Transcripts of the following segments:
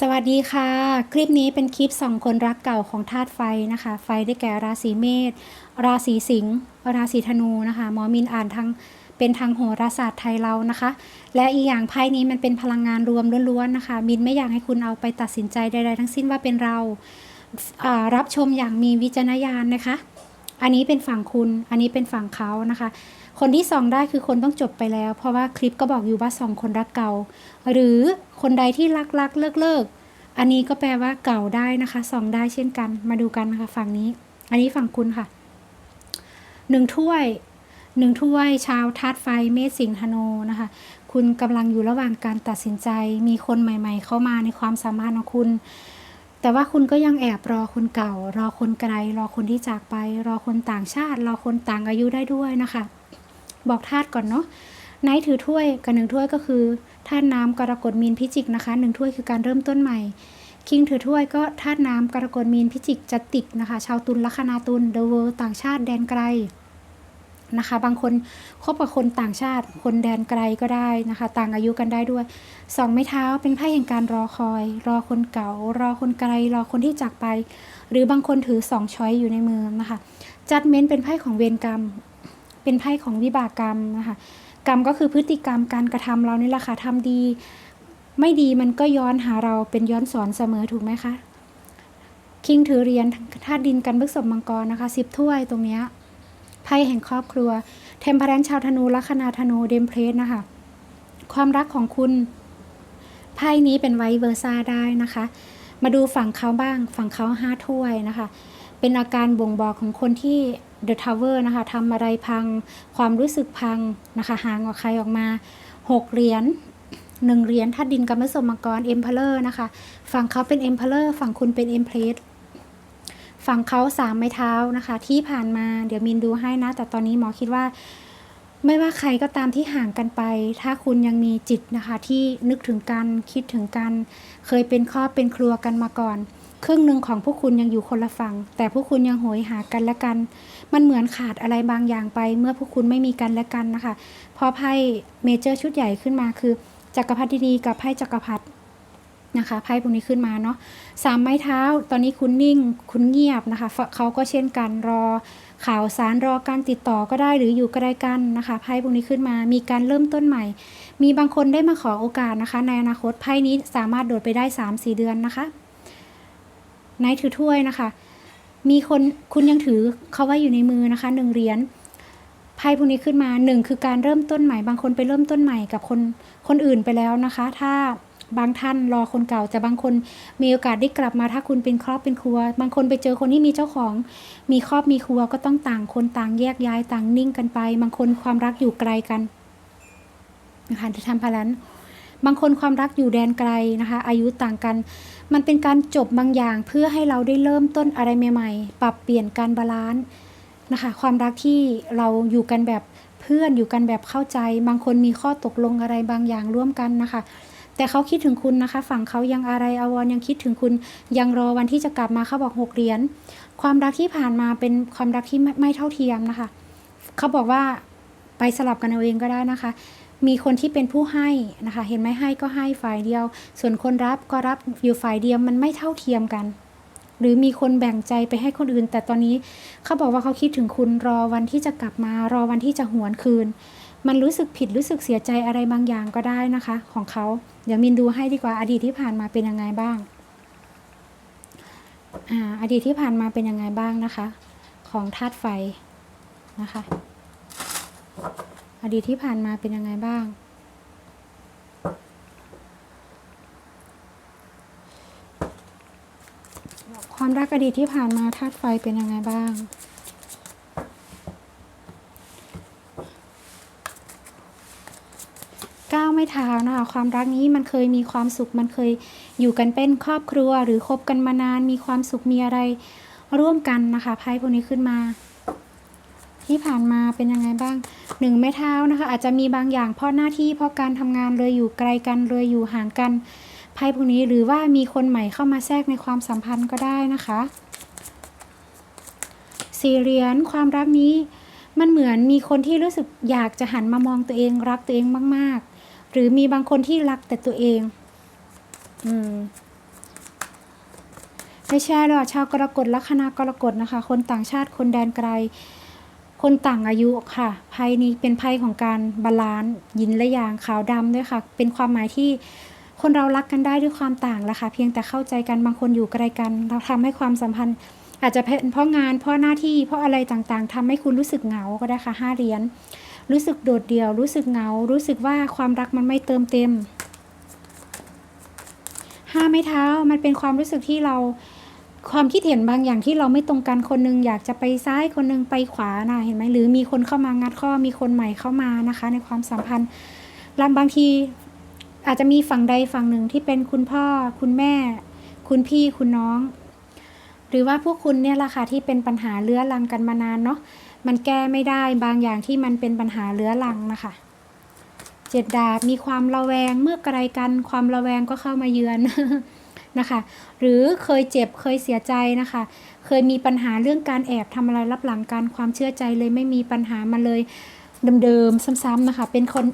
สวัสดีค่ะ คลิปนี้เป็นคลิปสองคนรักเก่าของธาตุไฟนะคะ ไฟได้แก่ราศีเมษ ราศีสิงห์ ราศีธนูนะคะ หมอมินอ่านทางเป็นทางโหราศาสตร์ไทยเรานะคะ และอีกอย่างไพ่นี้มันเป็นพลังงานรวมล้วนๆนะคะ มินไม่อยากให้คุณเอาไปตัดสินใจใดๆทั้งสิ้นว่าเป็นเราอ่ารับชมอย่างมีวิจารณญาณนะคะ อันนี้เป็นฝั่งคุณ อันนี้เป็นฝั่งเขานะคะ คนที่ส่องได้คือคนต้องจบไปแล้ว เพราะว่าคลิปก็บอกอยู่ว่าสองคนรักเก่า หรือคนใดที่รักรักเลิกเลิกอันนี้ก็แปลว่าเก่าได้นะคะส่องได้เช่นกัน มาดูกันนะคะฝั่งนี้ อันนี้ฝั่งคุณค่ะหนึ่งถ้วยหนึ่งถ้วยชาวธาตุไฟเมษสิงห์ธนูนะคะ คุณกำลังอยู่ระหว่างการตัดสินใจ มีคนใหม่ ๆ เข้ามาในความสามารถของคุณ แต่ว่าคุณก็ยังแอบรอคนเก่า รอคนไกล รอคนที่จากไป รอคนต่างชาติ รอคนต่างอายุได้ด้วยนะคะ บอกธาตุก่อนเนาะไนท์ถือถ้วยกับหนึ่งถ้วยก็คือธาตุน้ำกรกฎมีนพิจิกนะคะหนึ่งถ้วยคือการเริ่มต้นใหม่คิงถือถ้วยก็ธาตุน้ำกรกฎมีนพิจิกจัติกนะคะ ชาวตุลลัคนาตุลเดอะเวิร์ต่างชาติแดนไกลนะคะ บางคนคบกับคนต่างชาติ คนแดนไกลก็ได้นะคะ ต่างอายุกันได้ด้วยสองไม้เท้าเป็นไพ่แห่งการรอคอย รอคนเก่า รอคนไกล รอคนที่จากไป หรือบางคนถือสองช้อยอยู่ในมือนะคะจัดเม้นเป็นไพ่ของเวรกรรม เป็นไพ่ของวิบากกรรมนะคะกรรมก็คือพฤติกรรมการกระทำเรานี่แหละค่ะทำดี ไม่ดีมันก็ย้อนหาเราเป็นย้อนสอนเสมอถูกไหมคะคิงถือเหรียญธาตุดินกันพฤกษบมังกรนะคะสิบถ้วยตรงเนี้ยไพ่แห่งครอบครัวเทมเพลนชาวธนูลัคนาธนูเดมเพลสนะคะความรักของคุณไพ่นี้เป็นไวเวอร์ซาได้นะคะ มาดูฝั่งเขาบ้าง ฝั่งเขาห้าถ้วยนะคะ เป็นอาการบ่งบอกของคนที่ The Tower นะคะทำอะไรพัง ความรู้สึกพังนะคะห่างออกใครออกมาหกเหรียญหนึ่งเหรียญธาตุดินกัมมสมมังกร Emperor นะคะ ฝั่งเขาเป็น Emperor ฝั่งคุณเป็น Empress ฝั่งเขาสามไม้เท้านะคะ ที่ผ่านมาเดี๋ยวมินดูให้นะ แต่ตอนนี้หมอคิดว่า ไม่ว่าใครก็ตามที่ห่างกันไป ถ้าคุณยังมีจิตนะคะ ที่นึกถึงกันคิดถึงกัน เคยเป็นครอบเป็นครัวกันมาก่อน ครึ่งหนึ่งของพวกคุณยังอยู่คนละฝั่ง แต่พวกคุณยังโหยหากันและกัน มันเหมือนขาดอะไรบางอย่างไป เมื่อพวกคุณไม่มีกันและกันนะคะพราะไพ่เมเจอร์ชุดใหญ่ขึ้นมาคือ จักรพรรดินีกับไพ่จักรพรรดินะคะไพ่พวกนี้ขึ้นมาเนาะสามไม้เท้า ตอนนี้คุณนิ่ง คุณเงียบนะคะเขาก็เช่นกันรอข่าวสารรอการติดต่อก็ได้หรืออยู่ใกล้กันนะคะไพ่พวกนี้ขึ้นมา มีการเริ่มต้นใหม่ มีบางคนได้มาขอโอกาสนะคะ ในอนาคตไพ่นี้สามารถโดดไปได้ 3-4 เดือนนะคะ นท์ถือถ้วยนะคะ มีคนคุณยังถือเขาไว้อยู่ในมือนะคะหนึ่งเหรียญไพ่พวกนี้ขึ้นมาหนึ่งคือการเริ่มต้นใหม่บางคนไปเริ่มต้นใหม่กับคนคนอื่นไปแล้วนะคะ ถ้าบางท่านรอคนเก่าแต่บางคนมีโอกาสได้กลับมาถ้าคุณเป็นครอบเป็นครัว บางคนไปเจอคนที่มีเจ้าของ มีครอบมีครัวก็ต้องต่างคนต่างแยกย้ายต่างนิ่งกันไป บางคนความรักอยู่ไกลกันนะคะที่ทำพลันบางคนความรักอยู่แดนไกลนะคะ อายุต่างกัน มันเป็นการจบบางอย่างเพื่อให้เราได้เริ่มต้นอะไรใหม่ๆ ปรับเปลี่ยนการบาลานซ์นะคะ ความรักที่เราอยู่กันแบบเพื่อนอยู่กันแบบเข้าใจ บางคนมีข้อตกลงอะไรบางอย่างร่วมกันนะคะ แต่เขาคิดถึงคุณนะคะ ฝั่งเขายังอะไรอวรยังคิดถึงคุณยังรอวันที่จะกลับมาเขาบอกหกเหรียญความรักที่ผ่านมาเป็นความรักที่ไม่ไม่เท่าเทียมนะคะ เขาบอกว่าไปสลับกันเอาเองก็ได้นะคะ มีคนที่เป็นผู้ให้นะคะ เห็นไหมให้ก็ให้ฝ่ายเดียว ส่วนคนรับก็รับอยู่ฝ่ายเดียวมันไม่เท่าเทียมกัน หรือมีคนแบ่งใจไปให้คนอื่น แต่ตอนนี้เขาบอกว่าเขาคิดถึงคุณรอวันที่จะกลับมารอวันที่จะหวนคืน มันรู้สึกผิดรู้สึกเสียใจอะไรบางอย่างก็ได้นะคะ ของเขาเดี๋ยวมินดูให้ดีกว่าอดีตที่ผ่านมาเป็นยังไงบ้างอ่าอดีตที่ผ่านมาเป็นยังไงบ้างนะคะ ของธาตุไฟนะคะ อดีตที่ผ่านมาเป็นยังไงบ้าง ความรักอดีตที่ผ่านมาธาตุไฟเป็นยังไงบ้าง ก้าวไม่เท้านะคะความรักนี้มันเคยมีความสุขมันเคยอยู่กันเป็นครอบครัว หรือคบกันมานานมีความสุขมีอะไรร่วมกันนะคะไพ่พวกนี้ขึ้นมา ที่ผ่านมาเป็นยังไงบ้างหนึ่งไม้เท้านะคะ อาจจะมีบางอย่างเพราะหน้าที่เพราะการทำงานเลยอยู่ไกลกันเลยอยู่ห่างกันไพ่พวกนี้หรือว่ามีคนใหม่เข้ามาแทรกในความสัมพันธ์ก็ได้นะคะสี่เหรียญความรักนี้ มันเหมือนมีคนที่รู้สึกอยากจะหันมามองตัวเองรักตัวเองมาก ๆ หรือมีบางคนที่รักแต่ตัวเองอืมได้แชร์ด้วยชาวกรกฎลัคนากรกฎนะคะ คนต่างชาติคนแดนไกล คนต่างอายุค่ะไพ่นี้เป็นไพ่ของการบาลานซ์ยินและยางขาวดำด้วยค่ะ เป็นความหมายที่คนเรารักกันได้ด้วยความต่างละค่ะ เพียงแต่เข้าใจกันบางคนอยู่ไกลกัน เราทำให้ความสัมพันธ์ อาจจะเป็นเพราะงานเพราะหน้าที่เพราะอะไรต่างๆทำให้คุณรู้สึกเหงาก็ได้ค่ะห้าเหรียญรู้สึกโดดเดี่ยว รู้สึกเหงา รู้สึกว่าความรักมันไม่เติมเต็มห้าไม้เท้ามันเป็นความรู้สึกที่เรา ความคิดเห็นบางอย่างที่เราไม่ตรงกันคนหนึงอยากจะไปซ้ายคนหนึงไปขวานะเห็นไหมหรือมีคนเข้ามางัดข้อมีคนใหม่เข้ามานะคะ ในความสัมพันธ์แล้วบางทีอาจจะมีฝั่งใดฝั่งหนึ่งที่เป็นคุณพ่อ คุณแม่ คุณพี่คุณน้อง หรือว่าพวกคุณเนี่ยแหละค่ะที่เป็นปัญหาเลื้อรังกันมานานเนาะมันแก้ไม่ได้บางอย่างที่มันเป็นปัญหาเลื้อรังนะคะเจ็ดดาบมีความระแวงเมื่อไกลกันความระแวงก็เข้ามาเยือน นะคะ หรือเคยเจ็บเคยเสียใจนะคะ เคยมีปัญหาเรื่องการแอบทำอะไรรับหลังกันความเชื่อใจเลยไม่มีปัญหามาเลยเดิมๆซ้ำๆนะคะ เป็นคน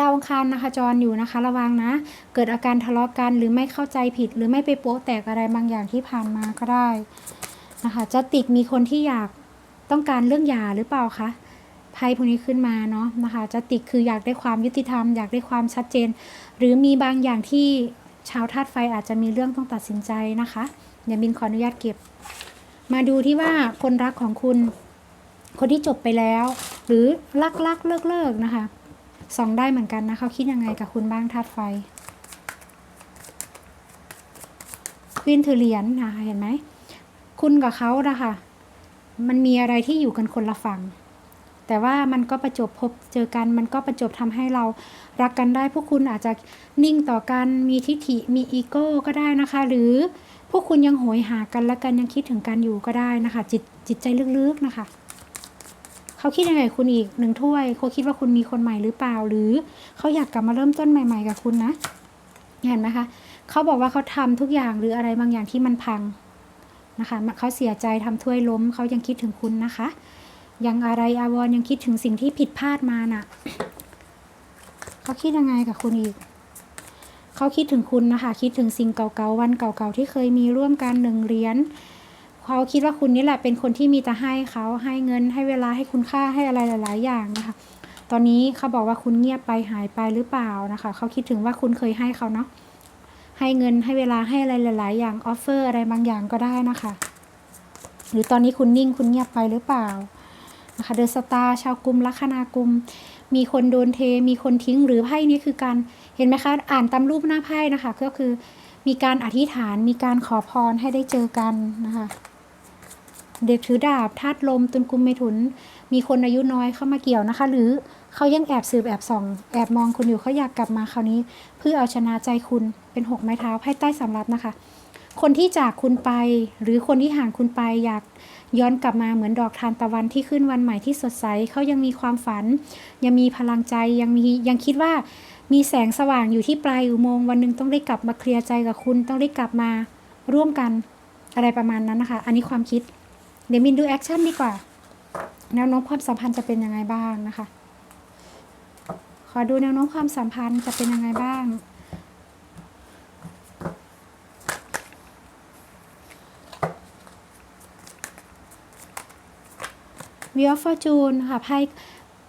ดาวอังคารนะคะจรอยู่นะคะ ระวังนะ เกิดอาการทะเลาะกันหรือไม่เข้าใจผิด หรือไม่ไปโป๊ะแตกอะไรบางอย่างที่ผ่านมาก็ได้นะคะจะติกมีคนที่อยากต้องการเรื่องหย่าหรือเปล่าคะไพ่พวกนี้ขึ้นมาเนาะนะคะจะติกคืออยากได้ความยุติธรรม อยากได้ความชัดเจน หรือมีบางอย่างที่ ชาวธาตุไฟอาจจะมีเรื่องต้องตัดสินใจนะคะเดี๋ยวมินขออนุญาตเก็บ มาดูที่ว่าคนรักของคุณ คนที่จบไปแล้ว หรือรักรักเลิกเลิกนะคะส่องได้เหมือนกันนะเขาคิดยังไงกับคุณบ้างธาตุไฟควินถือเหรียญนะคะเห็นไหมคุณกับเขานะคะมันมีอะไรที่อยู่กันคนละฝั่ง แต่ว่ามันก็ประจบพบเจอกันมันก็ประจบทำให้เรารักกันได้ พวกคุณอาจจะนิ่งต่อกันมีทิฐิมีอีโก้ก็ได้นะคะ หรือพวกคุณยังโหยหากันและกันยังคิดถึงกันอยู่ก็ได้นะคะ จิตจิตใจลึกๆนะคะ เขาคิดยังไงคุณอีกหนึ่งถ้วยเขาคิดว่าคุณมีคนใหม่หรือเปล่า หรือเขาอยากกลับมาเริ่มต้นใหม่ ๆ กับคุณนะเห็นไหมคะเขาบอกว่าเขาทำทุกอย่างหรืออะไรบางอย่างที่มันพังนะคะเขาเสียใจทำถ้วยล้มเขายังคิดถึงคุณนะคะ ยังอะไรอาวรยังคิดถึงสิ่งที่ผิดพลาดมาน่ะเขาคิดยังไงกับคุณอีก เขาคิดถึงคุณนะคะ คิดถึงสิ่งเก่าๆวันเก่าๆที่เคยมีร่วมกันหนึ่งเหรียญเขาคิดว่าคุณนี่แหละเป็นคนที่มีแต่ให้เขาให้เงินให้เวลาให้คุณค่าให้อะไรหลาย ๆ อย่างนะคะ ตอนนี้เขาบอกว่าคุณเงียบไปหายไปหรือเปล่านะคะ เขาคิดถึงว่าคุณเคยให้เขาเนาะให้เงินให้เวลาให้อะไรหลาย ๆ อย่างออฟเฟอร์อะไรบางอย่างก็ได้นะคะ หรือตอนนี้คุณนิ่งคุณเงียบไปหรือเปล่า นะคะเดอะสตาร์ชาวกลุ่มลัคนากลุ่มมีคนโดนเท มีคนทิ้งหรือไพ่นี้คือการเห็นไหมคะอ่านตามรูปหน้าไพ่นะคะก็คือมีการอธิษฐานมีการขอพรให้ได้เจอกันนะคะเด็กถือดาบธาตุลมตุนกุมเมถุน มีคนอายุน้อยเข้ามาเกี่ยวนะคะ หรือเขายังแอบสืบแอบส่อง แอบมองคุณอยู่เขาอยากกลับมาคราวนี้ เพื่อเอาชนะใจคุณเป็นหกไม้เท้าไพ่ใต้สำรับนะคะ คนที่จากคุณไป หรือคนที่ห่างคุณไปอยากย้อนกลับมาเหมือนดอกทานตะวันที่ขึ้นวันใหม่ที่สดใสเขายังมีความฝัน ยังมีพลังใจยังมียังคิดว่ามีแสงสว่างอยู่ที่ปลายอุโมงค์วันหนึ่งต้องได้กลับมาเคลียร์ใจกับคุณต้องได้กลับมาร่วมกันอะไรประมาณนั้นนะคะ อันนี้ความคิด เดี๋ยวมินดูแอคชั่นดีกว่าแนวโน้มความสัมพันธ์จะเป็นยังไงบ้างนะคะ ขอดูแนวโน้มความสัมพันธ์จะเป็นยังไงบ้าง วิออฟฟอร์จูนค่ะไพ่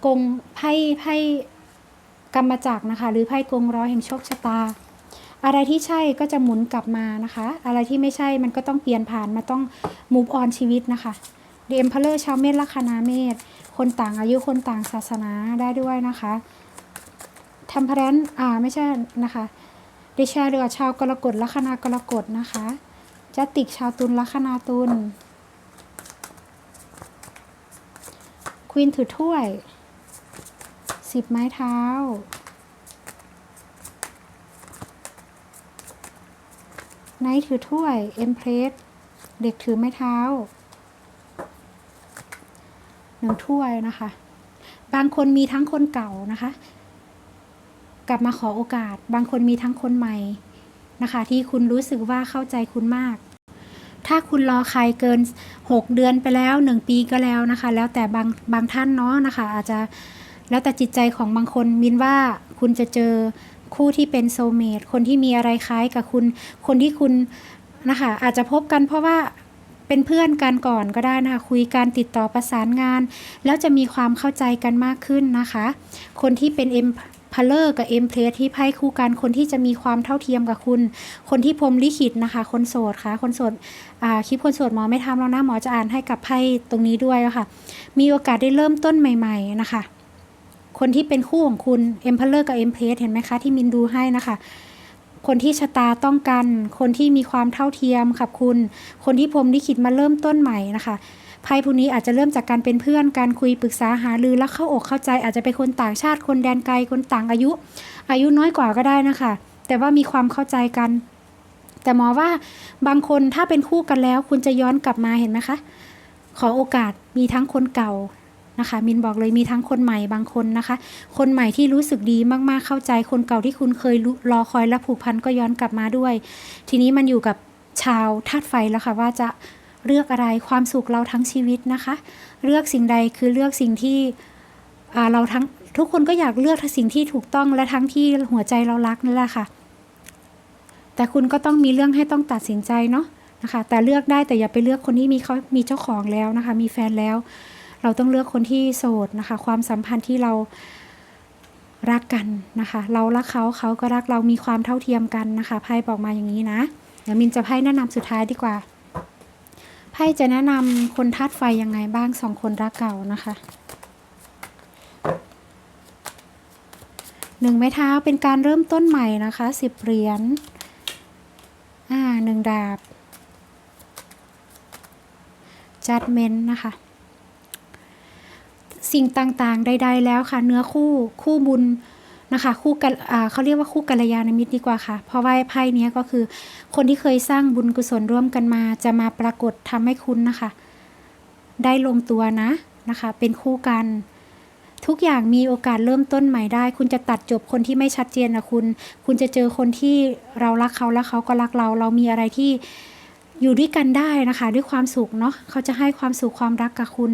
กงไพ่ไพ่กรรมจักรนะคะ หรือไพ่กงร้อยแห่งโชคชะตา อะไรที่ใช่ก็จะหมุนกลับมานะคะ อะไรที่ไม่ใช่มันก็ต้องเปลี่ยนผ่านมาต้องมูฟออนชีวิตนะคะเดมเพลเลอร์ชาวเมษลัคนาเมษคนต่างอายุคนต่างศาสนาได้ด้วยนะคะทำพรนอ่าไม่ใช่นะคะเดชาเรือชาวกรกฎลัคนากรกฎนะคะจัตติกชาวตุลลัคนาตุล ควีนถือถ้วยสิบไม้เท้า ไนท์ถือถ้วย เอ็มเพรส เด็กถือไม้เท้า หนึ่งถ้วยนะคะ บางคนมีทั้งคนเก่านะคะ กลับมาขอโอกาส บางคนมีทั้งคนใหม่นะคะ ที่คุณรู้สึกว่าเข้าใจคุณมาก ถ้าคุณรอใครเกิน 6 เดือนไปแล้ว 1 ปีก็แล้วนะคะ แล้วแต่บางบางท่านเนาะนะคะ อาจจะแล้วแต่จิตใจของบางคนมินว่าคุณจะเจอคู่ที่เป็นโซเมตคนที่มีอะไรคล้ายกับคุณ คนที่คุณนะคะอาจจะพบกันเพราะว่าเป็นเพื่อนกันก่อนก็ได้นะคะ คุยกันติดต่อประสานงาน แล้วจะมีความเข้าใจกันมากขึ้นนะคะ คนที่เป็นเอ็ม พลเลอร์กับเอ็มเพลที่ไพ่คู่กันคนที่จะมีความเท่าเทียมกับคุณ คนที่พรมลิขิตนะคะ คนโสดค่ะ คนโสดคลิปคนโสดหมอไม่ทำแล้วนะหมอจะอ่านให้กับไพ่ตรงนี้ด้วยะค่ะ มีโอกาสได้เริ่มต้นใหม่ ๆนะคะ คนที่เป็นคู่ของคุณ e m p e r o r กับ e m p r e s s เห็นไหมคะที่มินดูให้นะคะคนที่ชะตาต้องกัน คนที่มีความเท่าเทียมกับคุณ คนที่พรมลิขิตมาเริ่มต้นใหม่นะคะ ไพ่พวกนี้อาจจะเริ่มจากการเป็นเพื่อนการคุยปรึกษาหารือแล้วเข้าอกเข้าใจ อาจจะเป็นคนต่างชาติคนแดนไกลคนต่างอายุ อายุน้อยกว่าก็ได้นะคะ แต่ว่ามีความเข้าใจกัน แต่หมอว่าบางคนถ้าเป็นคู่กันแล้ว คุณจะย้อนกลับมาเห็นไหมคะ ขอโอกาสมีทั้งคนเก่านะคะมินบอกเลยมีทั้งคนใหม่บางคนนะคะ คนใหม่ที่รู้สึกดีมากๆเข้าใจคนเก่าที่คุณเคยรอคอยและผูกพันก็ย้อนกลับมาด้วย ทีนี้มันอยู่กับชาวธาตุไฟแล้วค่ะว่าจะ เลือกอะไรความสุขเราทั้งชีวิตนะคะ เลือกสิ่งใดคือเลือกสิ่งที่เราทั้งทุกคนก็อยากเลือกสิ่งที่ถูกต้องและทั้งที่หัวใจเรารักนั่นแหละค่ะ แต่คุณก็ต้องมีเรื่องให้ต้องตัดสินใจเนาะนะคะ แต่เลือกได้แต่อย่าไปเลือกคนที่มีเขามีเจ้าของแล้วนะคะ มีแฟนแล้ว เราต้องเลือกคนที่โสดนะคะ ความสัมพันธ์ที่เรารักกันนะคะ เรารักเขาเขาก็รักเรามีความเท่าเทียมกันนะคะไพ่บอกมาอย่างนี้นะเดี๋ยวมินจะไพ่แนะนำสุดท้ายดีกว่า พ่จะแนะนำคนธาตุไฟยังไงบ้างสองคนรักเก่านะคะหนึ่งไม้เท้าเป็นการเริ่มต้นใหม่นะคะสิบเหรียญอ่าหนึ่งดาบ judgment นะคะ สิ่งต่างๆใด ๆ แล้วค่ะ เนื้อคู่คู่บุญ นะคะคู่กันเขาเรียกว่าคู่กัลยาณมิตรดีกว่าค่ะ เพราะว่าไพ่เนี้ยก็คือ คนที่เคยสร้างบุญกุศลร่วมกันมา จะมาปรากฏทำให้คุณนะคะ ได้ลงตัวนะนะคะ เป็นคู่กัน ทุกอย่างมีโอกาสเริ่มต้นใหม่ได้ คุณจะตัดจบคนที่ไม่ชัดเจนนะคุณ คุณจะเจอคนที่เรารักเขาแล้วเขาก็รักเรา เรามีอะไรที่ อยู่ด้วยกันได้นะคะ ด้วยความสุขเนาะเขาจะให้ความสุขความรักกับคุณ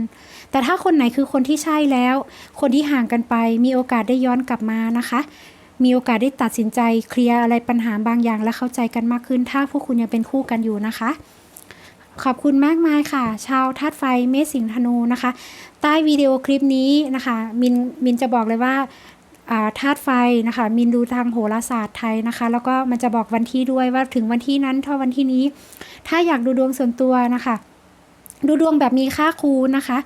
แต่ถ้าคนไหนคือคนที่ใช่แล้ว คนที่ห่างกันไป มีโอกาสได้ย้อนกลับมานะคะ มีโอกาสได้ตัดสินใจเคลียร์อะไรปัญหาบางอย่างและเข้าใจกันมากขึ้น ถ้าพวกคุณยังเป็นคู่กันอยู่นะคะ ขอบคุณมากมายค่ะ ชาวธาตุไฟเมษสิงธนูนะคะ ใต้วิดีโอคลิปนี้นะคะมินมินจะบอกเลยว่า ธาตุไฟนะคะ มินดูทางโหราศาสตร์ไทยนะคะ แล้วก็มันจะบอกวันที่ด้วยว่าถึงวันที่นั้นเท่าวันที่นี้ ถ้าอยากดูดวงส่วนตัวนะคะ ดูดวงแบบมีค่าครูนะคะ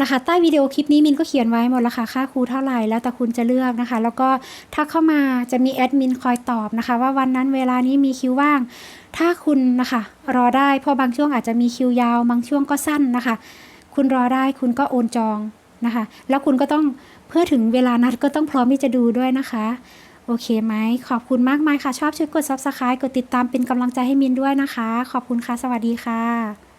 นะคะใต้วิดีโอคลิปนี้มินก็เขียนไว้หมดแล้วค่ะค่าครูเท่าไหร่แล้วแต่คุณจะเลือกนะคะ แล้วก็ถ้าเข้ามาจะมีแอดมินคอยตอบนะคะ ว่าวันนั้นเวลานี้มีคิวว่าง ถ้าคุณนะคะ รอได้เพราะบางช่วงอาจจะมีคิวยาว บางช่วงก็สั้นนะคะ คุณรอได้คุณก็โอนจองนะคะ แล้วคุณก็ต้อง เพื่อถึงเวลานัดก็ต้องพร้อมที่จะดูด้วยนะคะ โอเคไหม ขอบคุณมากมายค่ะ ชอบช่วยกด subscribe กดติดตามเป็นกำลังใจให้มินด้วยนะคะ ขอบคุณค่ะ สวัสดีค่ะ